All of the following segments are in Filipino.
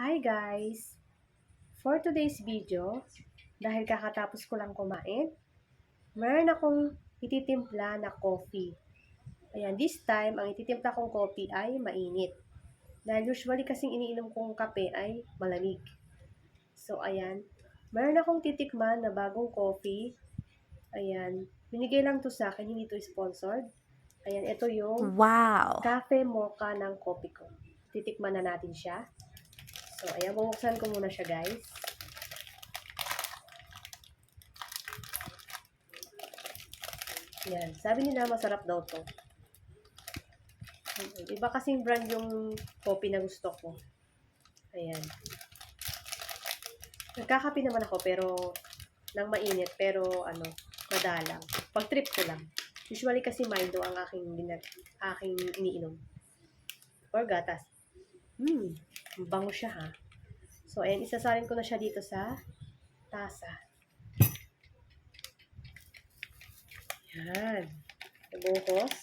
Hi guys! For today's video, dahil kakatapos ko lang kumain, meron akong ititimpla na coffee. Ayan, this time, ang ititimpla kong coffee ay mainit. Dahil usually kasing iniinom kong kape ay malamig. So, ayan. Meron akong titikman na bagong coffee. Ayan. Binigay lang to sa akin, hindi to sponsored. Ayan, ito yung Wow. cafe mocha ng coffee ko. Titikman na natin siya. So, ayan, bubuksan ko muna siya, guys. Yan. Sabi nila, masarap daw to. Iba kasing brand yung coffee na gusto ko. Ayan. Nagkakape naman ako, pero nang mainit, pero ano, madalang. Pag trip ko lang. Usually kasi Milo ang aking, aking iniinom. Or gatas. Hmm, bango siya ha. So, ayan, isasalin ko na siya dito sa tasa. Yan. Ibuhos.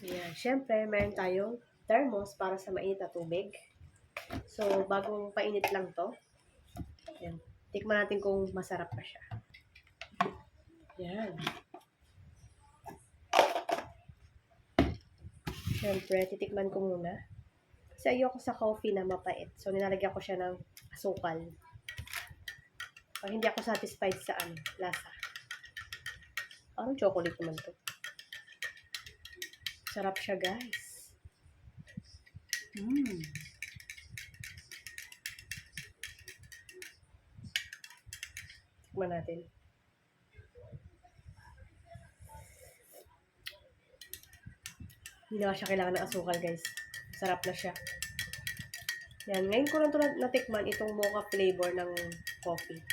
Ayan. Siyempre, meron tayong thermos para sa mainit na tubig. So, bagong painit lang to. Ayan. Tikman natin kung masarap pa siya. Yan. Siyempre, titikman ko muna. Kasi ayoko sa coffee na mapait. So, nilalagyan ko siya ng asukal. Pag hindi ako satisfied sa ano, lasa. Parang chocolate naman to. Sarap siya, guys. Mmm. Tikman natin. Hindi na siya kailangan ng asukal, guys. Sarap na siya. Yan. Ngayon ko lang ito natikman, itong mocha flavor ng coffee.